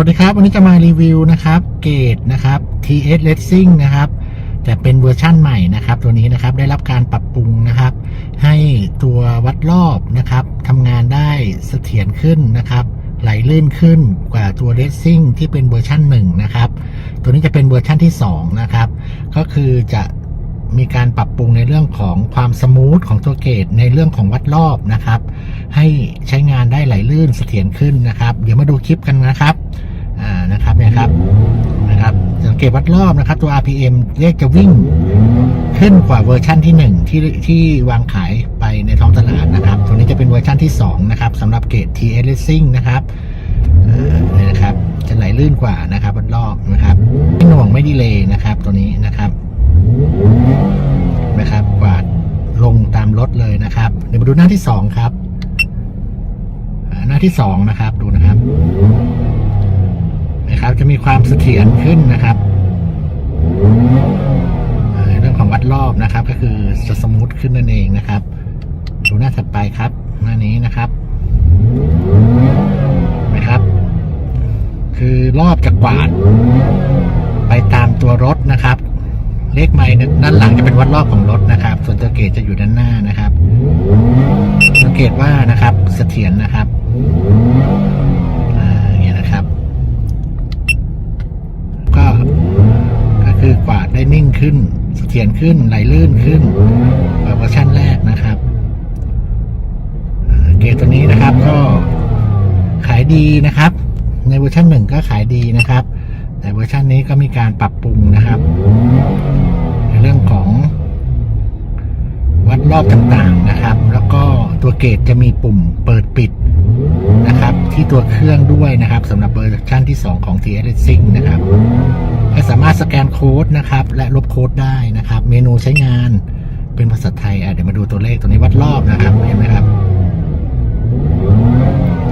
วัสดีครับ วันนี้จะมารีวิวนะครับเกตนะครับ TS Racing นะครับ แต่เป็นเวอร์ชั่นใหม่นะครับ ตัวนี้นะครับได้รับการปรับปรุงนะครับ ให้ตัววัดรอบนะครับทำงานได้เสถียรขึ้นนะครับ ไหลลื่นขึ้นกว่าตัว Racing ที่เป็นเวอร์ชั่น1นะครับ ตัวนี้จะเป็นเวอร์ชั่นที่2นะครับก็คือจะมีการปรับปรุงในเรื่องของความสมูทของตัวเกตในเรื่องของวัดรอบนะครับ ให้ใช้งานได้ไหลลื่นเสถียรขึ้นนะครับ เดี๋ยวมาดูคลิปกันนะครับ นะครับเนี่ยครับนะครับ สังเกตวัดรอบนะครับ ตัว RPM เลขจะวิ่งขึ้นกว่าเวอร์ชั่นที่ 1 ที่ที่วางขายไปในท้องตลาดนะครับตัวนี้จะเป็นเวอร์ชั่นที่ 2 นะครับสำหรับเกต TS Racing นะครับนะครับ จะไหลลื่นกว่านะครับวัดรอบนะครับไม่หน่วงไม่ดีเลยนะครับ ตัวนี้นะครับนะครับกวาดลงตามรถเลยนะครับ เดี๋ยวมาดูหน้าที่ 2 ครับ หน้าที่สองนะครับดูนะครับ นะครับ จะมีความเสถียรขึ้นนะครับเรื่องของวัดรอบนะครับ ก็คือจะสมูทขึ้นนั่นเองนะครับ ดูหน้าถัดไปครับ หน้านี้นะครับนะครับ คือรอบจะกวาด ไปตามตัวรถนะครับ เลขไม้ด้านหลังจะเป็นวัดรอบของรถนะครับ ส่วนตัวเกจจะอยู่ด้านหน้านะครับ สังเกตว่านะครับเสถียรนะครับ ขึ้นเสถียรขึ้นไหลลื่นขึ้นเวอร์ชันแรกนะครับเกรดตัวนี้นะครับก็ขายดีนะครับ ในเวอร์ชันหนึ่งก็ขายดีนะครับ แต่เวอร์ชันนี้ก็มีการปรับปรุงนะครับ ในเรื่องของวัดรอบต่างๆนะครับ แล้วก็ตัวเกตจะมีปุ่มเปิดปิด นะครับ ที่ตัวเครื่องด้วยนะครับสำหรับเวอร์ชันที่ 2 ของ TS Racing นะครับและสามารถสแกนโค้ดนะครับ และลบโค้ดได้นะครับ เมนูใช้งานเป็นภาษาไทยอะเดี๋ยวมาดูตัวเลขตัวนี้วัดรอบนะครับเห็นไหมครับ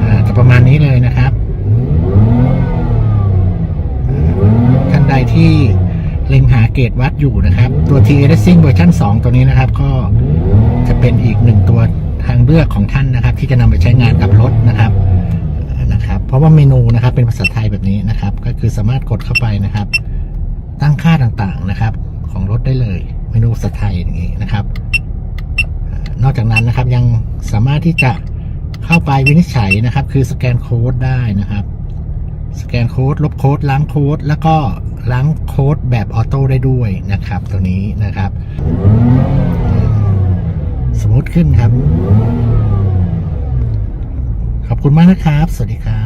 อ่าจะประมาณนี้เลยนะครับท่านใดที่เล็งหาเกรดวัดอยู่นะครับ ตัว T Racing เวอร์ชัน2 ตัวนี้นะครับ ก็จะเป็นอีกหนึ่งตัวางเลือกของท่านนะครับ ที่จะนำไปใช้งานกับรถนะครับนะครับ เพราะว่าเมนูนะครับเป็นภาษาไทยแบบนี้นะครับ ก็คือสามารถกดเข้าไปนะครับ ตั้งค่าต่างๆนะครับ ของรถได้เลย เมนูภาษาไทยอย่างนี้นะครับ นอกจากนั้นนะครับยังสามารถที่จะเข้าไปวินิจฉัยนะครับ คือสแกนโค้ดได้นะครับ สแกนโค้ดลบโค้ดล้างโค้ดแล้วก็ล้างโค้ดแบบออโต้ได้ด้วยนะครับ ตัวนี้นะครับ ขึ้นครับ ขอบคุณมากนะครับ สวัสดีครับ